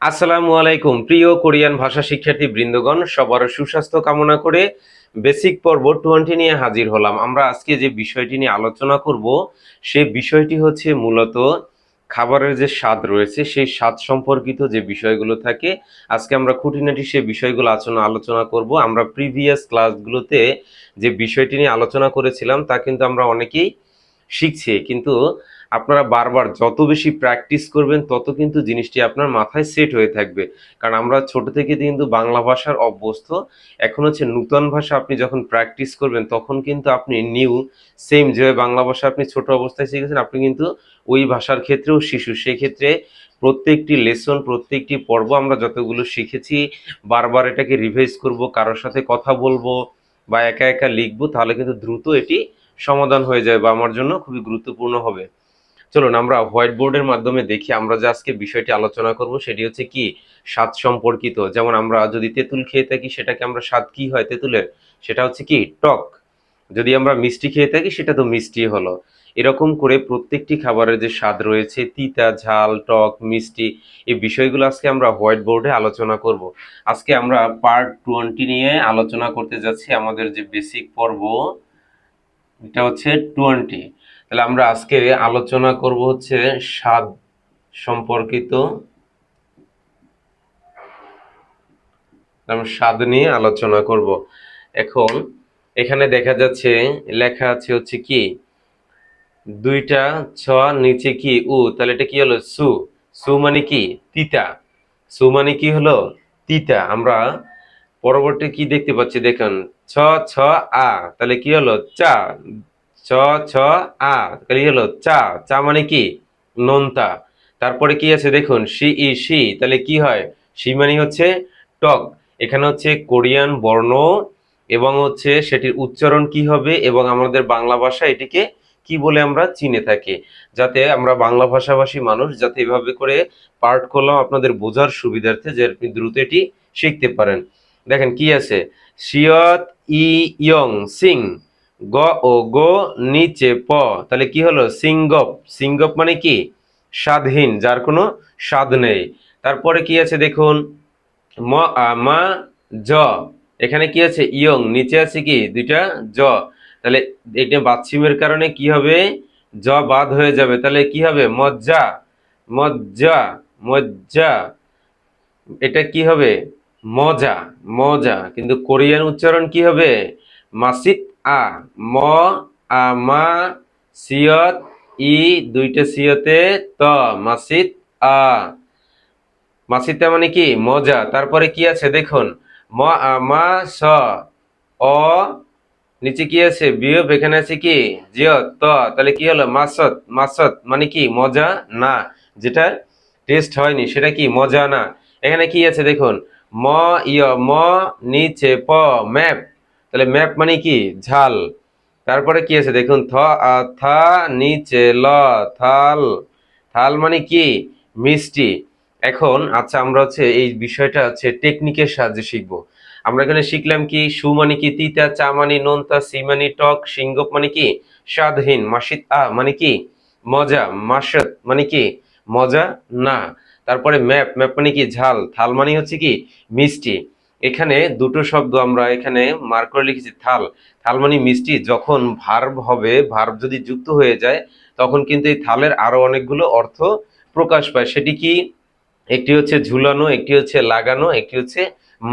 আসসালামু আলাইকুম। প্রিয় কোরিয়ান ভাষা শিক্ষার্থী বৃন্দগণ, সবার সুস্বাস্থ্য কামনা করে বেসিক পর্ব টোয়েন্টি নিয়ে হাজির হলাম। আমরা আজকে যে বিষয়টি নিয়ে আলোচনা করব সেই বিষয়টি হচ্ছে মূলত খাবারের যে স্বাদ রয়েছে, সেই স্বাদ সম্পর্কিত যে বিষয়গুলো থাকে, আজকে আমরা খুঁটিনাটি সেই বিষয়গুলো আলোচনা আলোচনা করব। আমরা প্রিভিয়াস ক্লাসগুলোতে যে বিষয়টি নিয়ে আলোচনা করেছিলাম, তা কিন্তু আমরা অনেকেই শিখছি। কিন্তু আপনারা বারবার যত বেশি প্র্যাকটিস করবেন, তত কিন্তু জিনিসটি আপনার মাথায় সেট হয়ে থাকবে। কারণ আমরা ছোট থেকে কিন্তু বাংলা ভাষার অভ্যস্ত। এখন হচ্ছে নূতন ভাষা আপনি যখন প্র্যাকটিস করবেন, তখন কিন্তু আপনি নিউ সেম যেভাবে বাংলা ভাষা আপনি ছোট অবস্থায় শিখেছেন, আপনি কিন্তু ওই ভাষার ক্ষেত্রেও শিশু। সেক্ষেত্রে প্রত্যেকটি লেসন প্রত্যেকটি পর্ব আমরা যতগুলো শিখেছি, বারবার এটাকে রিভাইজ করব, কারোর সাথে কথা বলব বা একা একা লিখব, তাহলে কিন্তু দ্রুত এটি সমাধান হয়ে যাবে বা আমার জন্য খুবই গুরুত্বপূর্ণ হবে। চলুন, আমরা হোয়াইট বোর্ডের মাধ্যমে দেখি, আমরা যে আজকে বিষয়টি আলোচনা করব সেটি হচ্ছে কি? স্বাদ সম্পর্কিত। যেমন আমরা যদি তেঁতুল খেয়ে থাকি, সেটাকে আমরা স্বাদ কি হয় তেঁতুলের? সেটা হচ্ছে কি? টক। যদি আমরা মিষ্টি খেয়ে থাকি, সেটা তো মিষ্টি হলো। এরকম করে প্রত্যেকটি খাবারের যে স্বাদ রয়েছে, তিতা, ঝাল, টক, মিষ্টি, এই বিষয়গুলো আজকে আমরা হোয়াইট বোর্ডে আলোচনা করব। আজকে আমরা পার্ট টোয়েন্টি নিয়ে আলোচনা করতে যাচ্ছি আমাদের যে বেসিক পর্ব, এটা হচ্ছে টোয়েন্টি তাহলে আমরা আজকে আলোচনা করব হচ্ছে স্বাদ সম্পর্কিত। স্বাদ নিয়ে আলোচনা করব। এখন এখানে দেখা যাচ্ছে, লেখা আছে হচ্ছে কি, দুইটা ছ নিচে কি, উ, তাহলে এটা কি হলো? সু। সু মানে কি? তিতা। সু মানে কি হলো? তিতা। আমরা পরবর্তী কি দেখতে পাচ্ছি? দেখুন, ছ ছ, আ। তাহলে কি হলো? চা। ছ ছ, আ। তাহলে হলো চা। চা মানে কি? নোনতা। তারপরে কি আছে দেখুন? সি ই সি তাহলে কি হয়? সি মানে হচ্ছে টক। এখানে হচ্ছে কোরিয়ান বর্ণ এবং হচ্ছে সেটির উচ্চারণ কি হবে এবং আমাদের বাংলা ভাষা এটিকে কি বলে আমরা চিনে থাকি। যাতে আমরা বাংলা ভাষাভাষী মানুষ যাতে এভাবে করে পার্ট করলাম আপনাদের বোঝার সুবিধার্থে যে আপনি দ্রুত এটি শিখতে পারেন। দেখেন কি আছে? শিয়ত ই, ইয়ং, সিং। গ ও গো নিচে প। তাহলে কি হলো? সিঙ্গপ সিঙ্গপ মানে কি? স্বাদহীন যার কোনো স্বাদ নেই। তারপরে কি আছে দেখুন? ম মা, জ। এখানে কি আছে? ইয়ং। নিচে আছে কি? দুইটা জ। তাহলে এটা বাচ্ছিমের কারণে কি হবে? জ বাদ হয়ে যাবে। তাহলে কি হবে? মজ্জা। মজ্জা। মজ্জা। এটা কি হবে? মজা। মজা। কিন্তু কোরিয়ান উচ্চারণ কি হবে? মাসিত আ, ম, আ, মা, সিয়ত, ই, দুইটা সিয়তে ত মাসিত আ। মাসিতা মানে কি? মজা। তারপরে কি আছে? দেখুন। ম, আ, মা, স, অ, নিচে কি আছে? বিয়োগ। এখানে আছে কি? জিয় ত। তাহলে কি হলো? মাসত মাসত মানে কি? মজা? না। যেটা টেস্ট হয়নি, সেটা কি? মজা না। এখানে কি আছে? দেখুন। ম ইয় ম, নিচে প, ম্যাপ। তাহলে ম্যাপ মানে কি? ঝাল। তারপরে কি আছে? দেখুন, থ থা, নিচে, ল, থাল। থাল মানে কি? মিষ্টি। এখন আচ্ছা আমরা হচ্ছে এই বিষয়টা হচ্ছে টেকনিকের সাহায্যে শিখব। আমরা এখানে শিখলাম কি, সু মানে কি, তিতা, চা মানে নোনতা, সি মানে টক সিঙ্গপ মানে কি? স্বাদহীন মাসিত আ মানে কি? মজা মাসত মানে কি? মজা, না। তারপরে ম্যাপ ম্যাপ মানে কি? ঝাল। থাল মানে হচ্ছে কি? মিষ্টি। এখানে দুটো শব্দ আমরা এখানে মার্ক করে লিখেছি, থাল। থাল মানে মিষ্টি। যখন ভার্ব হবে ভার্ব যদি যুক্ত হয়ে যায়, তখন কিন্তু এই থালের আরও অনেকগুলো অর্থ প্রকাশ পায়। সেটি কি? একটি হচ্ছে ঝুলানো, একটি হচ্ছে লাগানো, একটি হচ্ছে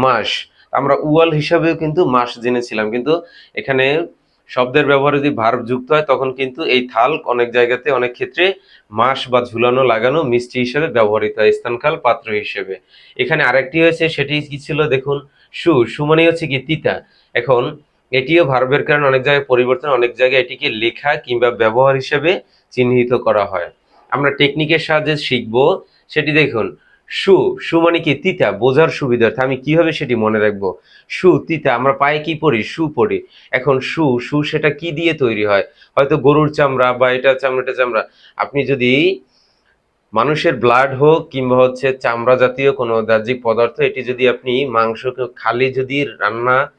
মাস। আমরা উয়াল হিসাবেও কিন্তু মাস জেনেছিলাম। কিন্তু এখানে শব্দের ব্যবহারে যদি ভার্ব যুক্ত হয়, তখন কিন্তু এই থাল অনেক জায়গাতে, অনেক ক্ষেত্রে মাস বা ঝুলানো, লাগানো, মিষ্টি হিসেবে ব্যবহৃত হয়, স্থানকাল পাত্র হিসেবে। এখানে আরেকটি হয়েছে, সেটি কি ছিল? দেখুন, সু। সু মানে হচ্ছে কি, তিতা। এখন, এটিও ভার্বের কারণে অনেক জায়গায় পরিবর্তন, অনেক জায়গায় এটিকে লেখা কিংবা ব্যবহার হিসেবে চিহ্নিত করা হয়। আমরা টেকনিকের সাহায্যে শিখব। সেটি দেখুন সু সু মানে কি? তিতা, বোঝার সুবিধার্থে। আমি কীভাবে সেটি মনে রাখব? সু, তিতা, আমরা পায়ে কি পড়ি সু পড়ি এখন সু সু সেটা কি দিয়ে তৈরি হয়? হয়তো গরুর চামড়া বা এটা চামড়া এটা চামড়া। আপনি যদি মানুষের ব্লাড হোক কিংবা হচ্ছে চামড়া জাতীয় কোনো দাহ্যিক পদার্থ, এটি যদি আপনি মাংস খালি যদি রান্না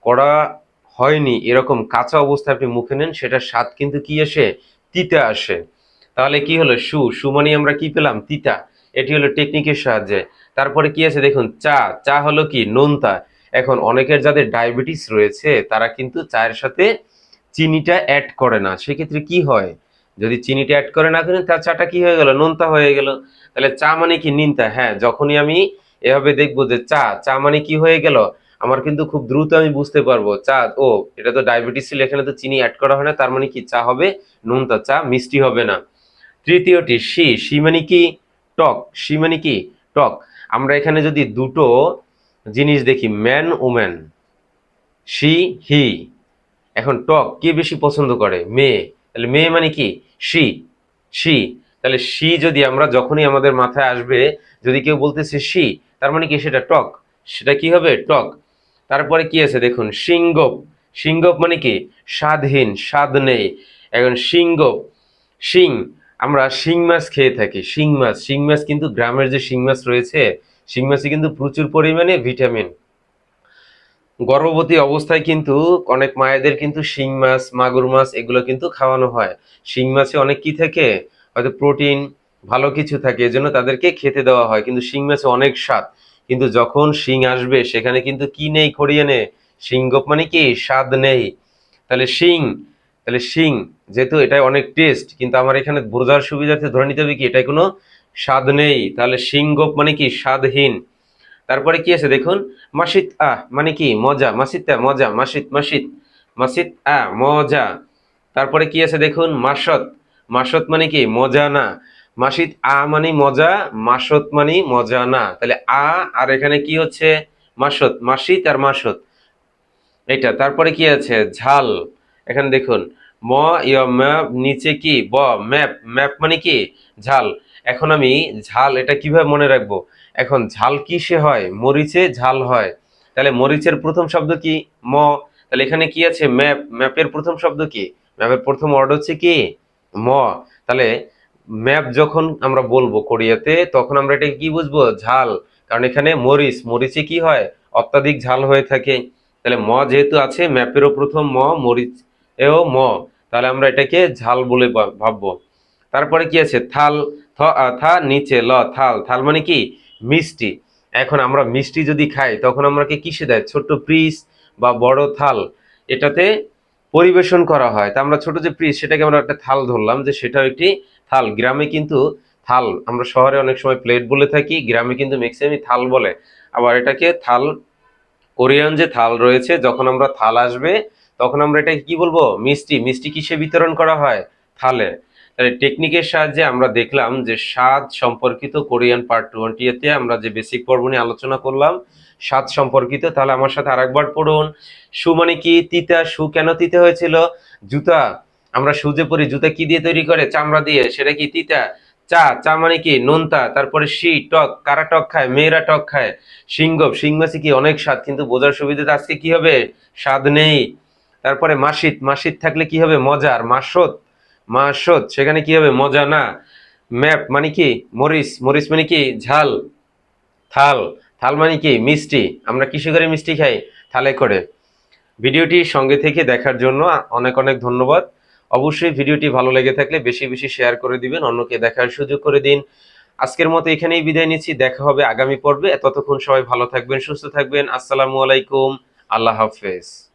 করা হয়নি, এরকম কাঁচা অবস্থায় আপনি মুখে নেন, সেটার স্বাদ কিন্তু কি আসে? তিতা আসে। তাহলে কি হলো? সু সু মানে আমরা কি পেলাম? তিতা। এটি হলো টেকনিকের সাহায্যে। তারপরে কি আছে দেখুন, চা। চা হলো কি? নোনতা। এখন অনেকের যাদের ডায়াবেটিস রয়েছে, তারা কিন্তু চায়ের সাথে চিনিটা অ্যাড করে না। সেক্ষেত্রে কি হয়? যদি চিনিটা অ্যাড করে না করেন তার চাটা কি হয়ে গেল? নোনতা হয়ে গেল। তাহলে চা মানে কি? নিনতা। হ্যাঁ যখনই আমি এভাবে দেখব যে চা চা মানে কি হয়ে গেল? আমার কিন্তু খুব দ্রুত আমি বুঝতে পারব, চা, ও, এটা তো ডায়াবেটিস ছিল, এখানে তো চিনি অ্যাড করা হয় না, তার মানে কি? চা হবে নোনতা, চা মিষ্টি হবে না। তৃতীয়টি সি সি মানে কি? টক, সি মানে কি? টক। আমরা এখানে যদি দুটো জিনিস দেখি ম্যান ওম্যান সি হি এখন টক কে বেশি পছন্দ করে? মেয়ে। তাহলে মেয়ে মানে কি? সি সি তাহলে সি যদি আমরা যখনই আমাদের মাথায় আসবে, যদি কেউ বলতেছে সি তার মানে কি সেটা টক? সেটা কি হবে? টক। তারপরে কি আছে? দেখুন, সিংগপ। সিংগপ মানে কি? স্বাদহীন স্বাদ নেই। এখন সিংগপ শিং আমরা শিং মাছ খেয়ে থাকি, শিং মাছ। শিং মাছ কিন্তু গ্রামের যে শিং মাছ রয়েছে, শিং মাছে কিন্তু প্রচুর পরিমাণে ভিটামিন। গর্ভবতী অবস্থায় কিন্তু অনেক মায়েদের কিন্তু শিং মাছ, মাগুর মাছ এগুলো কিন্তু খাওয়ানো হয়। শিং মাছে অনেক কি থাকে? হয়তো প্রোটিন, ভালো কিছু থাকে, এজন্য তাদেরকে খেতে দেওয়া হয়। কিন্তু শিং মাছে অনেক স্বাদ। কিন্তু যখন শিং আসবে, সেখানে কিন্তু কি নেই খড়িয়ে নে সিংগপ মানে কি? স্বাদ নেই। তাহলে শিং তাহলে শিং, যেহেতু এটাই অনেক টেস্ট কিন্তু আমার এখানে বোঝার সুবিধার্থে ধরে নিতে হবে কি, এটাই কোনো স্বাদ নেই। তাহলে সিংগপ মানে কি? স্বাদহীন। তারপরে কি আছে দেখুন? মাসিদ আহ মানে কি? মজা মাসিদ মজা মাসিদ মাসিদ মাসিদ আ মজা। তারপরে কি আছে দেখুন? মাসত। মাসত মানে কি? মজা না। মাসিদ আ মানে মজা, মাসত মানে মজা না। তাহলে আ, আর এখানে কি হচ্ছে? মাসত মাসিদ আর মাসত। এটা তারপরে কি আছে? ঝাল। এখানে দেখুন, ম ম্যাপ নিচে কি? ব, ম্যাপ ম্যাপ মানে কি? ঝাল। এখন আমি ঝাল এটা কীভাবে মনে রাখব? এখন ঝাল কিসে হয়? মরিচে ঝাল হয়। তাহলে মরিচের প্রথম শব্দ কি? ম। তাহলে এখানে কি আছে? ম্যাপ। ম্যাপের প্রথম শব্দ কি? ম্যাপের প্রথম ওয়ার্ড হচ্ছে কি? ম। তাহলে ম্যাপ যখন আমরা বলব কোরিয়াতে, তখন আমরা এটাকে কি বুঝব? ঝাল। কারণ এখানে মরিচ, মরিচে কি হয়? অত্যাধিক ঝাল হয়ে থাকে। তাহলে ম যেহেতু আছে, ম্যাপেরও প্রথম ম, মরিচ এও ম। তাহলে আমরা এটাকে ঝাল বলে ভাববো। তারপরে কি আছে? থাল, থ নিচে, ল, থাল। থাল মানে কি? মিষ্টি। এখন আমরা মিষ্টি যদি খাই, তখন আমাকে কিসে দেয়? ছোট্ট পিস বা বড় থাল। এটাতে পরিবেশন করা হয়। তা আমরা ছোট যে পিস, সেটাকে আমরা একটা থাল ধরলাম যে সেটাও একটি থাল। গ্রামে কিন্তু থাল, আমরা শহরে অনেক সময় প্লেট বলে থাকি, গ্রামে কিন্তু ম্যাক্সিমামই থাল বলে। আবার এটাকে থাল, কোরিয়ান যে থাল রয়েছে, যখন আমরা থাল আসবে তখন আমরা এটাকে কি বলব? মিষ্টি। মিষ্টি কিসে বিতরণ করা হয়? থালে। তাহলে টেকনিকের সাহায্যে আমরা দেখলাম যে স্বাদ সম্পর্কিত কোরিয়ান পার্ট টোয়েন্টিতে আমরা যে বেসিক পর্ব নিয়ে আলোচনা করলাম, স্বাদ সম্পর্কিত, তাহলে আমার সাথে আরেকবার পড়ুন। সু মানে কি তিতা, সু কেন তিতে হয়েছিল? জুতা। আমরা সুজে পরি, জুতা কি দিয়ে তৈরি করে? চামড়া দিয়ে। সেটা কি তিতা? চা। চা মানে কি? নোনতা। তারপরে শি, টক। কারা টক খায়? মেয়েরা টক খায়। সিংহ সিং মাছে কি অনেক স্বাদ, কিন্তু বোঝার সুবিধাতে আজকে কি হবে? স্বাদ নেই। তারপরে মাসিদ মাসিদ থাকলে কি হবে? মজার। মাসত মাসত সেখানে কি হবে? মজা না। ম্যাপ মানে কি? মরিচ মরিচ মানে কি? ঝাল। থাল। থাল মানে কি? মিষ্টি। আমরা কিসে করে মিষ্টি খাই? থালে করে। ভিডিওটি সঙ্গে থেকে দেখার জন্য অনেক অনেক ধন্যবাদ। অবশ্যই ভিডিওটি ভালো লেগে থাকলে বেশি বেশি শেয়ার করে দিবেন, অন্যকে দেখার সুযোগ করে দিন। আজকের মতো এখানেই বিদায় নিচ্ছি। দেখা হবে আগামী পর্বে। ততক্ষণ সবাই ভালো থাকবেন, সুস্থ থাকবেন। আসসালামু আলাইকুম। আল্লাহ হাফেজ।